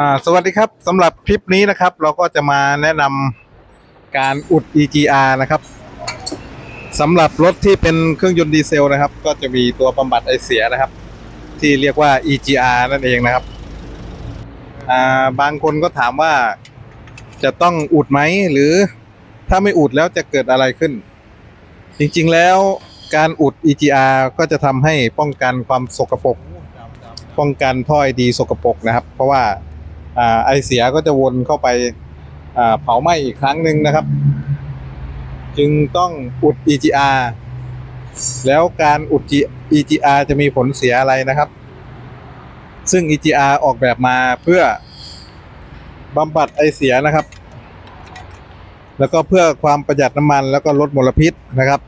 อ่าสวัสดีครับสำหรับคลิปนี้นะครับ เราก็จะมาแนะนำการอุด EGR นะครับสำหรับรถที่เป็นเครื่องยนต์ดีเซลนะครับ ก็จะมีตัวบำบัดไอเสียนะครับ ที่เรียกว่า EGR นั่นเองนะครับอ่าบางคนก็ถามว่าจะต้องอุดไหมหรือถ้าไม่อุดแล้วจะเกิดอะไรขึ้น จริงๆแล้วการอุด EGR ก็จะทำให้ป้องกันความสกปรกป้องกันท่อไอดีสกปรกนะครับ เพราะว่า ไอเสียก็จะวนเข้าไปเผาไหม้อีกครั้งหนึ่งนะครับ จึงต้องอุด EGR แล้วการอุด EGR จะมีผลเสียอะไรนะครับ ซึ่ง EGR ออกแบบมาเพื่อบำบัดไอเสียนะครับ แล้วก็เพื่อความประหยัดน้ำมันแล้วก็ลดมลพิษนะครับ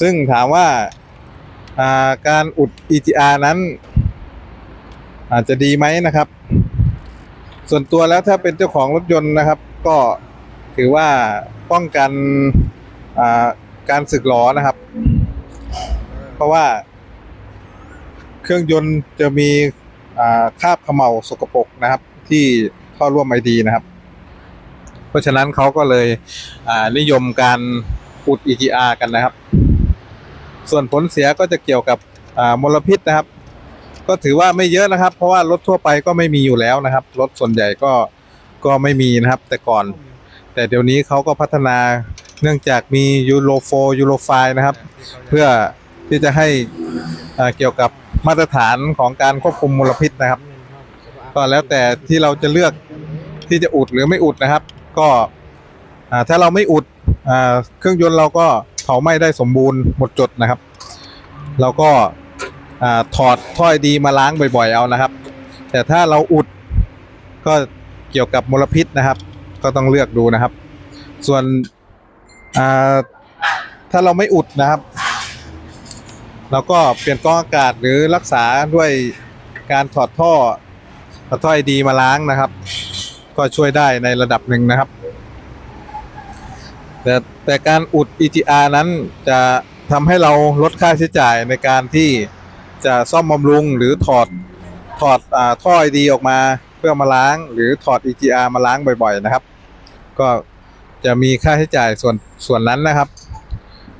ซึ่งถามว่าการอุด EGR นั้นอาจจะดีไหมนะครับ ส่วนตัวแล้วถ้าเป็นเจ้าของรถยนต์นะครับ ก็ถือว่าป้องกันการสึกหรอนะครับ เพราะว่าเครื่องยนต์จะมีคราบเขม่าสกปรกนะครับ ที่ท่อร่วมไอดีนะครับ เพราะฉะนั้นเขาก็เลยนิยมการอุด EGR กันนะครับ ส่วนผลเสียก็จะเกี่ยวกับมลพิษนะครับ ก็ถือว่าไม่เยอะนะครับ เพราะว่ารถทั่วไปก็ไม่มีอยู่แล้วนะครับ รถส่วนใหญ่ก็ก็ไม่มีนะครับ แต่ก่อน แต่เดี๋ยวนี้เขาก็พัฒนาเนื่องจากมียูโรโฟยูโรไฟนะครับ เพื่อที่จะให้เกี่ยวกับมาตรฐานของการควบคุมมลพิษนะครับ ก็แล้วแต่ที่เราจะเลือกที่จะอุดหรือไม่อุดนะครับ ก็ถ้าเราไม่อุดอเครื่องยนต์เราก็เผาไหม้ได้สมบูรณ์หมดจดนะครับ เราก็ อถอดถ้อยดีมาล้างบ่อยๆเอานะครับ แต่ถ้าเราอุดก็เกี่ยวกับมลพิษนะครับ ก็ต้องเลือกดูนะครับ ส่วนถ้าเราไม่อุดนะครับ เราก็เปลี่ยนกรองอากาศหรือรักษาด้วยการถอดท่อเอาถ้อยดีมาล้างนะครับ ก็ช่วยได้ในระดับหนึ่งนะครับ แต่แต่การอุด EGR นั้นจะทำให้เราลดค่าใช้จ่ายในการที่ จะซ่อมบำรุง หรือถอดถอดอาท่อไอดีออกมาเพื่อมาล้าง หรือถอด EGR มาล้างบ่อยๆนะครับ ก็จะมีค่าใช้จ่ายส่วนส่วนนั้นนะครับ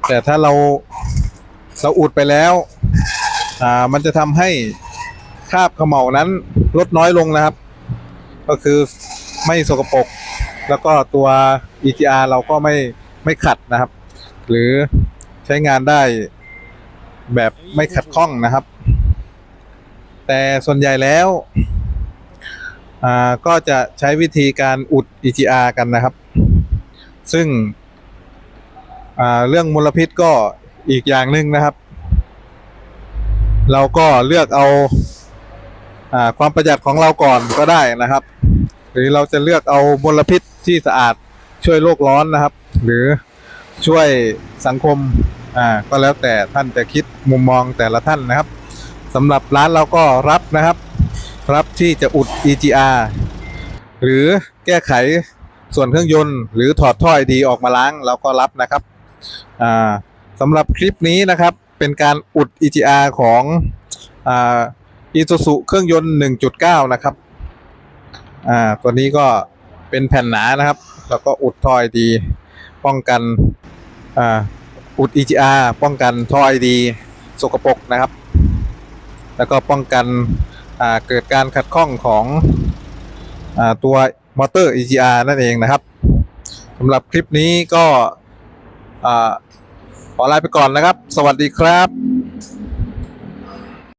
แต่ถ้าเราเราอุดไปแล้วอ่ามันจะทำให้คราบเขม่านั้นลดน้อยลงนะครับ ก็คือไม่สกปรกแล้วก็ตัว EGR เราก็ไม่ไม่ขัดนะครับ หรือใช้งานได้แบบไม่ขัดข้องนะครับ แต่ส่วนใหญ่แล้วก็จะใช้วิธีการอุด EGR กันนะครับ ซึ่งเรื่องมลพิษก็อีกอย่างหนึ่งนะครับ เราก็เลือกเอาอาความประหยัดของเราก่อนก็ได้นะครับ หรือเราจะเลือกเอามลพิษที่สะอาดช่วยโลกร้อนนะครับ หรือช่วยสังคมอ่าก็แล้วแต่ท่านจะคิดมุมมองแต่ละท่านนะครับ สำหรับร้านเราก็รับนะครับ รับที่จะอุด EGR หรือแก้ไขส่วนเครื่องยนต์ หรือถอดท่อไอดีออกมาล้างเราก็รับนะครับสำหรับคลิปนี้นะครับเป็นการอุด EGR ของอ่า Isuzu เครื่องยนต์ 1.9 นะครับ อ่า ตัวนี้ก็เป็นแผ่นหนานะครับ แล้วก็อุดทอยดี ป้องกัน อ่า อุด EGR ป้องกันทอยดี สกปรกนะครับ แล้วก็ป้องกันเกิดการขัดข้องของอตัวมอเตอร์ EGR นั่นเองนะครับสำหรับคลิปนี้ก็อขอลาไปก่อนนะครับ สวัสดีครับ